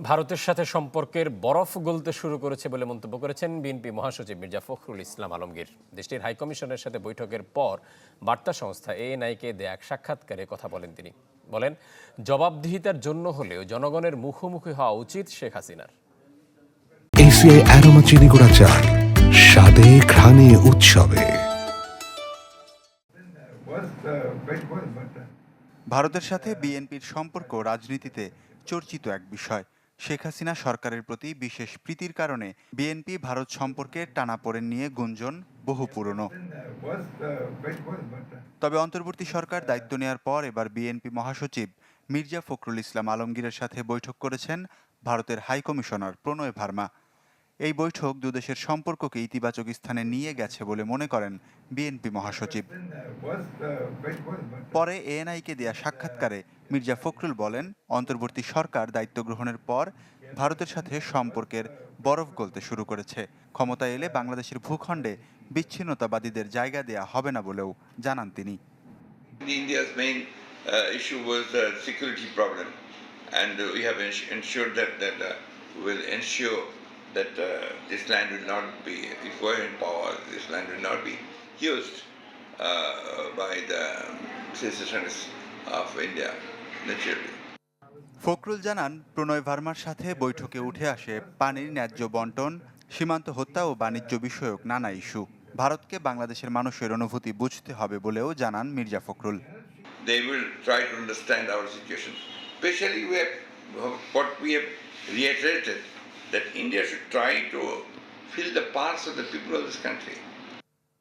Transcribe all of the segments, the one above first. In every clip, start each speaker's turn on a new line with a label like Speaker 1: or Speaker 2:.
Speaker 1: ভারতের সাথে সম্পর্কের বরফ গলতে শুরু করেছে বলে মন্তব্য করেছেন বিএনপি মহাসচিব মির্জা ফখরুল ইসলাম আলমগীর। দেশটির হাইকমিশনের সাথে বৈঠকের পর বার্তা সংস্থা এএনআইকে দেয়া এক সাক্ষাৎকারে কথা বলেন তিনি। বলেন জবাবদিহিতার জন্য হলেও জনগণের মুখোমুখি হওয়া উচিত শেখ হাসিনার।
Speaker 2: এসিআই অ্যারোমা চিনি গুঁড়া চা স্বাদে ঘ্রাণে উৎসবে।
Speaker 3: ভারতের সাথে বিএনপির সম্পর্ক রাজনীতিতে চর্চিত এক বিষয়। শেখ হাসিনা সরকারের প্রতি বিশেষ প্রীতির কারণে বিএনপি ভারত সম্পর্কে টানাপোড়েন নিয়ে গুঞ্জন বহু পুরনো। তবে অন্তর্বর্তী সরকার দায়িত্ব নেওয়ার পর এবার বিএনপি মহাসচিব মির্জা ফখরুল ইসলাম আলমগীরের সাথে বৈঠক করেছেন ভারতের হাইকমিশনার প্রণয় ভার্মা। এই বৈঠক দুদেশের সম্পর্ককে ইতিবাচক স্থানে নিয়ে গেছে বলে মনে করেন বিএনপি মহাসচিব। পরে এএনআইকে দেয়া সাক্ষাৎকারে মির্জা ফখরুল বলেন অন্তর্বর্তী সরকার দায়িত্ব গ্রহণের পর ভারতের সাথে সম্পর্কের বরফ গলতে শুরু করেছে। ক্ষমতায় এলে বাংলাদেশের ভূখণ্ডে বিচ্ছিন্নতাবাদীদের জায়গা দেয়া হবে না বলেও জানান তিনি।
Speaker 4: Uh, and we have ensured that that uh, will ensure that uh, this land will not be, if we're in power, this land will not be used uh, by the citizens of India, naturally.
Speaker 3: Fakhrul জানান প্রণয় ভার্মার সাথে বৈঠকে উঠে আসে পানির ন্যায্য বন্টন সীমান্ত হত্যা ও বাণিজ্য বিষয়ক নানা ইস্যু ভারতকে বাংলাদেশের মানুষের অনুভূতি বুঝতে হবে বলেও জানান Mirza Fakhrul
Speaker 4: They will try to understand our situation. Especially, we have, what we have reiterated that India should try to fill the parts of the people of this country.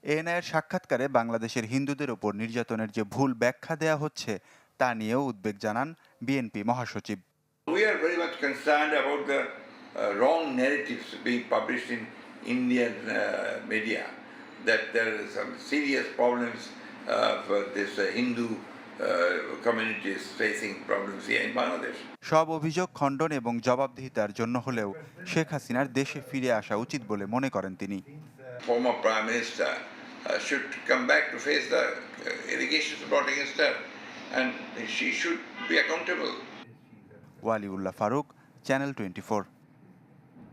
Speaker 3: এএনআইয়ের সাক্ষাৎকারে বাংলাদেশের হিন্দুদের ওপর নির্যাতনের যে ভুল ব্যাখ্যা দেয়া হচ্ছে তা নিয়েও উদ্বেগ জানান বিএনপি মহাসচিব
Speaker 4: We are very much concerned about the uh, wrong narratives being published in Indian uh, media that there are some serious problems uh, for this uh, Hindu
Speaker 3: সব অভিযোগ খণ্ডন এবং জবাবদিহিতার জন্য হলেও শেখ হাসিনার দেশে ফিরে আসা উচিত বলে মনে করেন তিনি। Waliullah Farooq channel twenty four